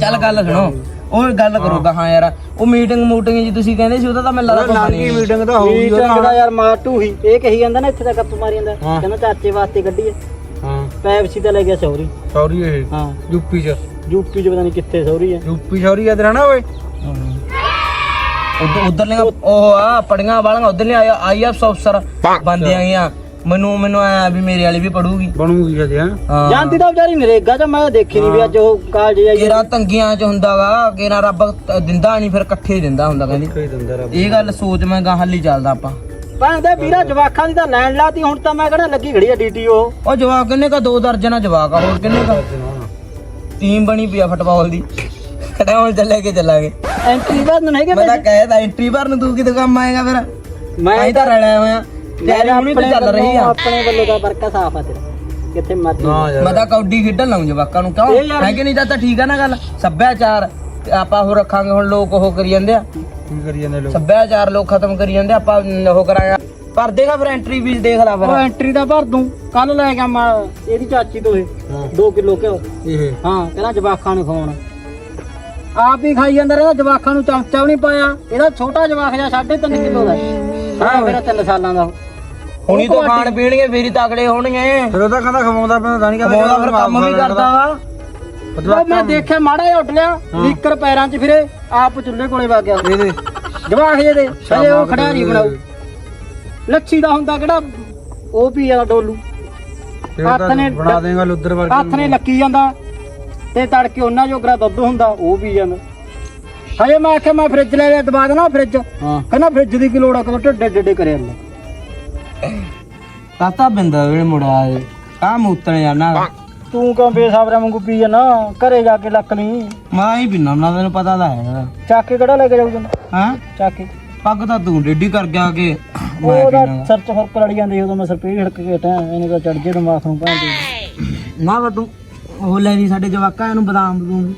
S3: ਚੱਲ ਗੱਲ ਸੁਣੋ ਉਹ ਗੱਲ ਕਰੋਗਾ ਹਾਂ। ਯਾਰ ਉਹ ਮੀਟਿੰਗ ਮੂਟਿੰਗ ਜੀ ਤੁਸੀਂ ਕਹਿੰਦੇ ਸੀ ਉਹਦਾ ਤਾਂ ਮੈਂ ਲੱਗਦਾ ਪਤਾ ਨਹੀਂ।
S1: ਮੀਟਿੰਗ ਤਾਂ ਹੋਊਗੀ
S2: ਮੀਟਿੰਗ ਦਾ ਯਾਰ ਮਾਟੂ ਹੀ। ਇਹ ਕਹੀ ਜਾਂਦਾ ਨਾ ਇੱਥੇ ਦਾ ਗੱਪ ਮਾਰੀ ਜਾਂਦਾ। ਕਹਿੰਦਾ ਚਾਚੇ ਵਾਸਤੇ ਗੱਡੀ ਹਾਂ। ਪੈਪਸੀ ਤਾਂ ਲੈ ਗਿਆ ਸੌਰੀ।
S1: ਸੌਰੀ ਇਹ
S2: ਹਾਂ।
S1: ਯੂਪੀ ਚ।
S2: ਯੂਪੀ ਚ ਪਤਾ ਨਹੀਂ ਕਿੱਥੇ ਸੌਰੀ ਹੈ
S1: ਯੂਪੀ ਸੌਰੀ ਆ ਤੇਰਾ ਨਾ ਓਏ?
S3: ਉਧਰ ਉਧਰਲੇ ਉਹ ਆ ਪੜੀਆਂ ਵਾਲੀਆਂ ਉਧਰਲੇ ਆਇਆ ਆਈਐਫ ਅਫਸਰ ਬੰਦੇ ਆਈਆਂ ਮੈਨੂੰ ਮੈਨੂੰ ਆਇਆ ਵੀ ਮੇਰੇ ਵਾਲੀ ਵੀ ਪੜੂਗੀ।
S1: ਬਣੂਗੀ ਕਦੇ ਹਾਂ?
S2: ਜਾਂਦੀ ਤਾਂ ਵਿਚਾਰੀ ਨਰੇਗਾ ਚ ਮੈਂ ਦੇਖੀ ਨਹੀਂ ਵੀ ਅੱਜ ਉਹ ਕਾਲਜ ਜਾਈ
S3: ਕੇਰਾ ਤੰਗੀਆਂ ਚ ਹੁੰਦਾਗਾ ਕੇਰਾ ਰੱਬ ਦਿੰਦਾ ਨਹੀਂ ਫਿਰ ਇਕੱਠੇ ਹੀ ਦਿੰਦਾ ਹੁੰਦਾ ਕਹਿੰਦੀ। ਇਹ ਗੱਲ ਸੋਚ ਮੈਂ ਗਾਹਾਂ ਲਈ ਚੱਲਦਾ ਆਪਾਂ।
S2: ਭਾਂਦੇ ਵੀਰਾ ਜਵਾਖਾਂ ਦੀ ਤਾਂ ਲੈਣ ਲਾਤੀ ਹੁਣ ਤਾਂ ਮੈਂ ਕਿਹੜਾ ਲੱਗੀ ਖੜੀ ਆ ਡੀਟੀ ਉਹ
S3: ਜਵਾਕ ਕਿੰਨੇ ਕਾ ਦੋ ਦਰਜਨਾ ਜਵਾਕ ਆ ਹੋਰ ਕਿੰਨੇ ਕਾ ਟੀਮ ਬਣੀ ਪਈ ਆ ਫੁੱਟਬਾਲ ਦੀ। ਖੜਾ ਹੁਣ ਚੱਲੇ ਕੇ ਚੱਲਾਂਗੇ।
S2: ਐਂਟਰੀ ਬਾਅਦ ਨਹੀਂ ਹੈਗੇ
S3: ਮੈਂ ਤਾਂ ਕਹਿਦਾ ਐਂਟਰੀ ਭਰਨ ਤੂੰ ਕਿਤੇ ਕੰਮ ਆਏਗਾ ਫਿਰ?
S2: ਮੈਂ
S3: ਮੈਂ ਤਾਂ ਰਲਿਆ ਹੋਇਆ। ਤੇਰੀ ਹੁਣੀ ਤਾਂ ਚੱਲ ਰਹੀ ਆ।
S2: ਆਪਣੇ ਵੱਲੋਂ ਦਾ ਵਰਕਾ ਸਾਫ਼ ਆ ਤੇਰਾ। ਕਿੱਥੇ
S1: ਨਾ ਯਾਰ।
S3: ਮੈਂ ਤਾਂ ਕੌਡੀ ਖੇਡਣ ਲਾਉਂ ਜਵਾਕਾਂ ਨੂੰ ਕਿਉਂ? ਹੈ ਕਿ ਨਹੀਂ ਤਾਂ ਠੀਕ ਆ ਨਾ ਗੱਲ? ਸੱਭਿਆਚਾਰ। ਤੇ ਆਪਾਂ ਉਹ ਰੱਖਾਂਗੇ ਹੁਣ ਲੋਕ ਉਹ ਕਰੀ ਜਾਂਦੇ ਆ।
S1: ਕੀ ਕਰੀ ਜਾਂਦੇ ਲੋਕ?
S3: ਸੱਭਿਆਚਾਰ ਲੋਕ ਖਤਮ ਕਰੀ ਜਾਂਦੇ ਆ, ਆਪਾਂ ਉਹ ਕਰਾਂਗੇ। ਭਰ ਦੇਗਾ ਫਿਰ ਐਂਟਰੀ ਫੀਸ ਦੇਖ ਲੈ
S2: ਉਹ
S3: ਫਿਰ
S2: ਐਂਟਰੀ ਦਾ ਭਰ ਦੂੰ ਕੱਲ ਲੈ ਗਿਆ ਮੈਂ ਇਹਦੀ ਚਾਚੀ ਤੋਂ ਇਹ
S1: ਹਾਂ।
S2: 2 ਕਿਲੋ ਘਿਓ।
S1: ਇਹ।
S2: ਹਾਂ ਕਹਿੰਦਾ ਜਵਾਖਾਂ ਨੂੰ ਖਵਾਉਣਾ। ਆਪ ਹੀ ਖਾਈ ਜਾਂਦਾ ਰਿਹਾ ਜਵਾਖਾਂ ਨੂੰ ਚਮਚਾ ਵੀ ਨਹੀਂ ਪਾਇਆ। ਇਹਦਾ ਛੋਟਾ ਜਵਾਖ ਜਿਹਾ 3.5 ਕਿਲੋ ਦਾ। ਹਾਂ ਮੇਰਾ 3 ਸਾਲਾਂ ਦਾ। ਉਹ।
S3: ਹੁਣੀ ਤੋਂ ਖਾਣ ਪੀਣਗੇ ਫੇਰ ਹੀ ਤਗੜੇ ਹੋਣਗੇ।
S1: ਫਿਰ ਉਹਦਾ ਕਹਿੰਦਾ ਖਵਾਉਂਦਾ ਪੈਂਦਾ ਤਾਂ ਨਹੀਂ ਕਹਿੰਦਾ
S3: ਫਿਰ ਕੰਮ ਵੀ ਕਰਦਾ ਵਾ।
S2: ਉਹ ਮੈਂ ਦੇਖਿਆ ਮਾੜਾ ਜਿਹਾ ਉੱਡ ਲਿਆ ਲੀਕਰ ਪੈਰਾਂ 'ਚ ਫਿਰੇ ਆਪ ਚੁੱਲ੍ਹੇ ਕੋਲੇ ਵਗ ਗਿਆ।
S1: ਇਹਦੇ।
S2: ਜਵਾਖ ਜੇ ਦੇ ਹਜੇ ਉਹ ਖੜਿਆਰੀ ਬਣਾਉ ਲੱਛੀ ਦਾ ਹੁੰਦਾ ਕਿਹੜਾ? ਉਹ ਵੀ ਆ ਡੋਲੂ। ਹੱਥ ਨੇ
S1: ਬਣਾ ਦੇਗਾ ਲੁੱਦਰ ਵਰਗਾ।
S2: ਹੱਥ ਨੇ ਲੱਕੀ ਜਾਂਦਾ ਤੇ ਤੜਕੇ ਉਹਨਾਂ ਜੋਗਰਾ ਦੁੱਧ ਹੁੰਦਾ ਉਹ ਵੀ ਜਾਂਦਾ। ਹਜੇ ਮੈਂ ਆਖਿਆ ਮੈਂ ਫ੍ਰਿਜ ਲੈ ਲਿਆ ਦਬਾ ਦੇਣਾ ਫ੍ਰਿਜ ਕਹਿੰਦਾ ਫ੍ਰਿਜ ਦੀ ਕੀ ਲੋੜ ਆ ਕਦੋਂ ਢੱਡੇ ਢੱਡੇ ਕਰਿਆ ਲੈ
S3: ਤਾਤਾ ਬਿੰਦਾ ਵੇ ਮੁੜਾ ਆ ਮੂਤਣ ਜਾਣਾ
S2: ਤੂੰ ਕਿਉਂ ਬੇਸਾਬਰਾ ਵਾਂਗੂ ਪੀ ਜਾਣਾ ਘਰੇ ਜਾ ਕੇ ਲੱਕ ਲਈ
S3: ਮੈਂ ਹੀ ਪੀਣਾ ਨਾ ਤੈਨੂੰ ਪਤਾ ਤਾਂ ਹੈ
S2: ਚੱਕ ਕੇ ਕਿਹੜਾ ਲੈ ਕੇ ਜਾਊ ਤੈਨੂੰ?
S3: ਹਾਂ?
S2: ਚੱਕ ਕੇ।
S3: ਪੱਗ ਤਾਂ ਤੂੰ ਡੇਡੀ ਕਰ ਗਿਆ ਕਿ ਮੈਂ
S2: ਉਹਦਾ
S3: ਪੀਣਾ
S2: ਸਰਚ ਫ਼ਰਕ ਲੜੀ ਜਾਂਦੀ ਉਦੋਂ ਮੈਂ ਸਰਪੇ ਹਿੜਕ ਕੇ ਹਟਾਂ ਇਹਨੇ ਤਾਂ ਚੜ ਜੇ ਦਿਮਾਗ ਨੂੰ ਭਾਂਦੇ
S3: ਨਾ ਵਾ ਤੂੰ ਉਹ ਲੈ ਦੀ ਸਾਡੇ ਜਵਾਕਾਂ ਇਹਨੂੰ ਬਦਾਮ ਬਦੂਮ।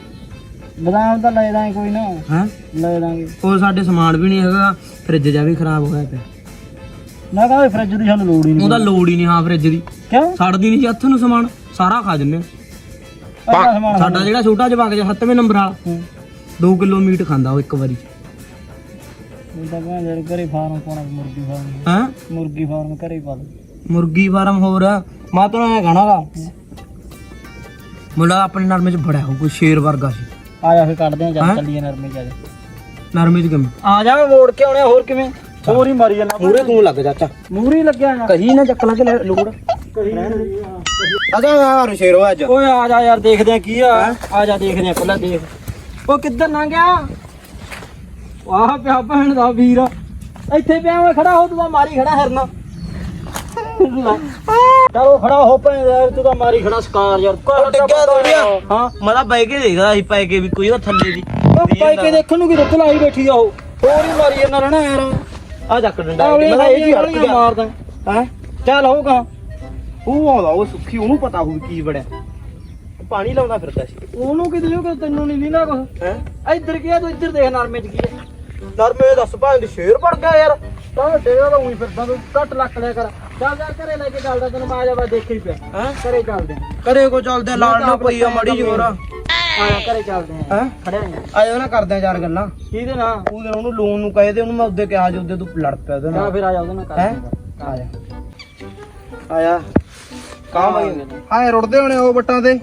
S2: ਬਦਾਮ ਤਾਂ ਲੈ ਦਾਂਗੇ ਕੋਈ ਨਾ।
S3: ਹੈ?
S2: ਲੈ ਦਾਂਗੇ।
S3: ਉਹ ਸਾਡੇ ਸਮਾਨ ਵੀ ਨਹੀਂ ਹੈਗਾ ਫ੍ਰਿਜ ਜਾ ਵੀ ਖਰਾਬ ਹੋਇਆ ਪਿਆ।
S2: ਮੈਂ ਕਹਿੰਦਾ ਫ੍ਰਿਜ ਦੀ ਸਾਨੂੰ ਲੋੜ ਹੀ ਨਹੀਂ।
S3: ਉਹਦਾ ਲੋੜ ਹੀ ਨਹੀਂ ਹਾਂ ਫ੍ਰਿਜ ਦੀ।
S2: ਕਿਉਂ?
S3: ਸੜਦੀ ਨਹੀਂ ਜੀ ਹੱਥ ਨੂੰ ਸਮਾਨ। ਸਾਰਾ ਖਾ ਜੰਨੇ ਸਾਡਾ ਜਿਹੜਾ ਛੋਟਾ ਜਵਾਕ ਜਿਹਾ ਸੱਤਵੇਂ ਨੰਬਰ ਵਾਲਾ
S2: ਹੂੰ।
S3: 2 ਕਿਲੋ ਮੀਟ ਖਾਂਦਾ ਉਹ ਇੱਕ ਵਾਰੀ।
S2: ਘਰੇ ਫਾਰਮ ਪਾਉਣਾ ਮੁਰਗੀ ਫਾਰਮ।
S3: ਹਾਂ?
S2: ਮੁਰਗੀ ਫਾਰਮ ਘਰੇ ਹੀ ਪਾ ਦੇ।
S3: ਮੁਰਗੀ ਫਾਰਮ ਹੋਰ ਆ। ਮੈਂ ਤਾਂ ਐ ਕਹਣਾਗਾ ਮੁੰਡਾ ਆਪਣੇ ਨਰਮੇ ਚ ਬੜਾ ਹੋ ਕੋਈ ਸ਼ੇਰ ਵਰਗਾ ਸੀ।
S2: ਆ ਜਾ ਫਿਰ ਕੱਢਦੇ ਆ ਜਾ? ਚੱਲੀਏ ਨਰਮੇ ਜਾ।
S3: ਨਰਮੇ ਚ ਕਿਵੇਂ?
S2: ਆ ਜਾ ਮੈਂ ਮੋੜ ਕੇ ਆਉਣੇ ਹੋਰ ਕਿਵੇਂ? ਹੋਰ ਹੀ ਮਾਰੀ ਜਾਣਾ
S3: ਮੂਰੇ ਤੂੰ ਲੱਗ ਚਾਚਾ
S2: ਮੂਰੀ ਲੱਗਿਆ
S3: ਕਹੀ ਨਾ ਚੱਕ ਲਾ ਕੇ ਲੋੜ। ਅਜਾ ਯਾਰ ਸ਼ੇਰ ਹੋ ਅੱਜ
S2: ਓਏ ਆ ਜਾ ਯਾਰ ਦੇਖਦੇ ਆ ਕੀ ਆ। ਆ ਜਾ ਦੇਖਦੇ ਆ ਪਹਿਲਾਂ ਦੇਖ। ਉਹ ਕਿੱਧਰ ਲੰਘ ਗਿਆ? ਵਾਹ ਪਿਆ ਭੈਣ ਦਾ ਵੀਰ। ਇੱਥੇ ਪਿਆ ਹੋਇਆ ਖੜਾ ਹੋ ਤੂੰ ਤਾਂ ਮਾਰੀ ਖੜਾ ਹਰਨਾ। ਚਲੋ ਖੜਾ ਹੋ ਭੈਣ ਯਾਰ ਤੂੰ ਤਾਂ ਮਾਰੀ ਖੜਾ ਸਕਾਰ ਯਾਰ।
S3: ਉਹ ਡਿੱਗਿਆ ਥੋੜ੍ਹੀ ਆ।
S2: ਹਾਂ।
S3: ਮੈਂ ਤਾਂ ਬੈ ਕੇ ਦੇਖਦਾ ਸੀ ਪੈ ਕੇ ਵੀ ਕੋਈ ਉਹ ਥੱਲੇ ਦੀ
S2: ਉਹ ਪਾਈ ਕੇ ਦੇਖਣ ਨੂੰ ਕੀ ਰੁੱਤ ਲਾਈ ਬੈਠੀ ਆ ਉਹ। ਹੋਰ ਹੀ ਮਾਰੀ ਜਾਂਦਾ ਰਹਿਣਾ ਯਾਰ।
S3: ਆ ਚੱਕ ਡੰਡਾ
S2: ਮੈਂ
S3: ਇਹ ਜੀ ਹਟ
S2: ਗਾਲੀਆਂ
S3: ਗਿਆ।
S2: ਮਾਰਦਾ।
S3: ਹੈ?
S2: ਚੱਲ ਹੋਊਗਾ
S3: ਉਹ ਆਉਂਦਾ ਉਹ ਸੁੱਖੀ ਉਹਨੂੰ ਪਤਾ ਹੋਊ ਕੀ ਬੜਿਆ ਪਾਣੀ ਲਾਉਂਦਾ ਫਿਰਦਾ ਸੀ।
S2: ਉਹਨੂੰ ਕੀ ਦਿਓ ਤੈਨੂੰ ਨਹੀਂ ਦੀਨਾ ਕੁਛ।
S3: ਹੈ?
S2: ਇੱਧਰ ਕੀ ਆ ਤੂੰ ਇੱਧਰ ਦੇਖ ਨਰਮੇ ਚ ਕੀ ਆ।
S3: ਨਰਮੇ ਦੱਸ ਭਾਂ ਦੀ ਸ਼ੇਰ ਪੜ ਗਿਆ ਯਾਰ।
S2: ਤਾਂ ਡੇਗਾ ਤਾਂ ਉਹੀ ਫਿਰਦਾ ਤੂੰ ਘੱਟ ਲੱਕ ਲਿਆ ਕਰ। ਚੱਲ ਜਾ ਘਰੇ ਲੈ ਕੇ ਚੱਲਦਾ ਤੈਨੂੰ ਮੈਂ ਆ ਜਾ ਬਸ ਦੇਖੇ ਹੀ ਪਿਆ।
S3: ਹੈ?
S2: ਘਰੇ ਚੱਲਦੇ
S3: ਕਰੇ ਕੋ ਚੱਲਦੇ ਲਾਲ ਨਾ ਪਈ ਆ ਮੜੀ ਜੋਰ
S2: ਆ ਘਰੇ ਚੱਲਦੇ ਆ
S3: ਹੈ?
S2: ਖੜਿਆ
S3: ਆਜੋ ਨਾ ਕਰਦੇ ਆ ਚਾਰ ਗੱਲਾਂ।
S2: ਕਿਹਦੇ ਨਾਲ?
S3: ਉਹਦੇ ਉਹਨੂੰ ਲੋਨ ਨੂੰ ਕਹੇ ਤੇ ਉਹਨੂੰ ਮੈਂ ਉਹਦੇ ਕਿਹਾ ਜੇ ਉਹਦੇ ਤੂੰ ਲੜ ਪਿਆ ਉਹਦੇ ਨਾਲ।
S2: ਫਿਰ ਆ ਜਾ ਉਹਦੇ ਨਾਲ ਕਰ
S3: ਹੈ। ਆ ਜਾ। ਆਇਆ। ਕਾਮ ਆਏ ਰੁੜਦੇ ਹੋਣੇ ਉਹ ਬੱਟਾਂ ਤੇ।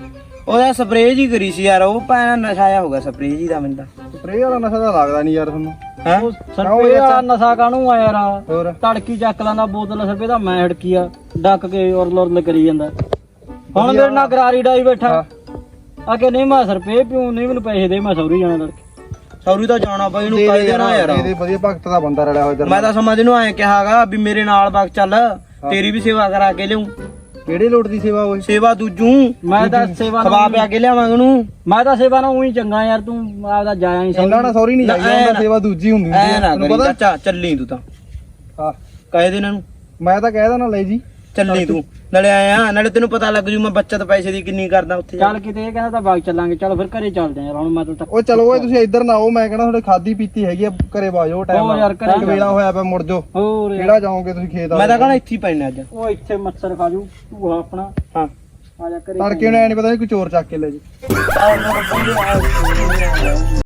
S3: ਉਹਦਾ ਸਪਰੇਅ ਜੀ ਕਰੀ ਸੀ ਯਾਰ ਉਹ ਭੈਣ ਨਸ਼ਾ ਆਇਆ ਹੋਗਾ ਸਪਰੇਅ ਜੀ ਦਾ ਮੈਨੂੰ ਤਾਂ।
S1: ਸਪਰੇਅ ਵਾਲਾ ਨਸ਼ਾ ਤਾਂ ਲੱਗਦਾ ਨਹੀਂ ਯਾਰ ਤੁਹਾਨੂੰ।
S3: ਹੈ?
S2: ਉਹ ਸਰਪੇ ਆ ਨਸ਼ਾ ਕਾਹਨੂੰ ਆ ਯਾਰ?
S1: ਹੋਰ।
S2: ਤੜਕੀ ਚੱਕ ਲੈਂਦਾ ਬੋਤਲ ਸਰਪੇ ਦਾ ਮੈਂ ਹੜਕੀ ਆ ਡੱਕ ਕੇ ਔਰ ਲੋਰਲ ਕਰੀ ਜਾਂਦਾ। ਹੁਣ ਮੇਰੇ ਨਾਲ ਗਰਾਰੀ ਡਾਈ ਬੈਠਾ। ਆ ਕੇ ਨਹੀਂ ਮੈਂ ਸਰਪੇ ਪਿਉ ਨਹੀਂ ਮੈਨੂੰ ਪੈਸੇ ਦੇ ਮੈਂ ਸੌਰੀ ਜਾਣਾ ਲੜਕੇ
S3: ਸੌਰੀ ਤਾਂ ਜਾਣਾ ਪਈ ਇਹਨੂੰ ਕਹਿ ਦੇਣਾ ਯਾਰ।
S1: ਇਹਦੇ ਵਧੀਆ ਭਗਤ ਦਾ ਬੰਦਾ ਰਲਿਆ ਹੋਇਆ
S3: ਮੈਂ ਤਾਂ ਸਮਝ ਨੂੰ ਐਂ ਕਿਹਾਗਾ ਵੀ ਮੇਰੇ ਨਾਲ ਵਗ ਚੱਲ ਤੇਰੀ ਵੀ ਸੇਵਾ ਕਰਾ ਕੇ ਲਿਆਉਂ
S1: ਕਿਹੜੇ ਲੋਟ ਦੀ ਸੇਵਾ ਓਏ?
S3: ਸੇਵਾ ਦੂਜੂ
S2: ਮੈਂ ਤਾਂ ਸੇਵਾ
S3: ਖਵਾ ਪਿਆ ਕੇ ਲਿਆਵਾਂਗੇ ਉਹਨੂੰ।
S2: ਮੈਂ ਤਾਂ ਸੇਵਾ ਨਾਲ ਉਹੀ ਚੰਗਾ ਯਾਰ ਤੂੰ ਆਪਦਾ ਜਾਇਆ ਨਹੀਂ
S1: ਇਹਨਾਂ ਨਾਲ ਸੌਰੀ ਨਹੀਂ
S3: ਨਾ,
S1: ਜਾਈਦਾ
S3: ਐਂ
S1: ਉਹਨਾਂ
S3: ਨਾ।
S1: ਸੇਵਾ ਦੂਜੀ ਹੁੰਦੀ
S3: ਐ ਨਾ
S1: ਪਤਾ
S3: ਚੱਲੀ ਤੂੰ ਤਾਂ।
S1: ਹਾਂ।
S3: ਕਹੇ ਦੇ ਇਹਨਾਂ ਨੂੰ।
S1: ਮੈਂ ਤਾਂ ਕਹਿਦਾ ਨਾ ਲੈ ਜੀ।
S3: ਚੱਲੀ ਤੂੰ। ਨਾਲੇ ਆਇਆ ਨਾਲੇ ਤੈਨੂੰ ਪਤਾ ਲੱਗ ਜੂ ਮੈਂ ਬੱਚਤ ਪੈਸੇ ਦੀ ਕਿੰਨੀ ਕਰਦਾ ਉੱਥੇ ਜਾ
S2: ਚੱਲ ਕਿਤੇ ਇਹ ਕਹਿੰਦਾ ਤਾਂ ਬਾਗ ਚੱਲਾਂਗੇ ਚਲੋ ਫਿਰ ਘਰੇ ਚੱਲਦੇ ਆ ਹੁਣ ਮੈਂ ਤਾਂ
S1: ਓਏ ਚਲੋ ਓਏ ਤੁਸੀਂ ਇੱਧਰ ਨਾ ਆਓ ਮੈਂ ਕਹਿੰਦਾ ਤੁਹਾਡੇ ਖਾਦੀ ਪੀਤੀ ਹੈਗੀ ਆ ਘਰੇ ਬਾਜੋ ਟਾਈਮ
S2: ਹੋਰ ਯਾਰ, ਘਰੇ
S1: ਵੇਲਾ ਹੋਇਆ ਪਿਆ ਮੁੜ ਜਾਓ
S2: ਹੋਰ ਯਾਰ।
S1: ਕਿਹੜਾ ਜਾਓਗੇ ਤੁਸੀਂ ਖੇਤ
S3: ਮੈਂ ਤਾਂ ਕਹਣਾ ਇੱਥੇ ਹੀ ਪੈਣਾ ਅੱਜ।
S2: ਉਹ ਇੱਥੇ ਮੱਛਰ ਖਾ ਜੂ ਤੂੰ ਆਪਣਾ।
S3: ਹਾਂ।
S2: ਆ ਜਾ ਘਰੇ
S1: ਤੜਕੇ ਨੂੰ ਐ ਨਹੀਂ ਪਤਾ ਕੋਈ ਚੋਰ ਚੱਕ ਕੇ ਲੈ ਜੀ।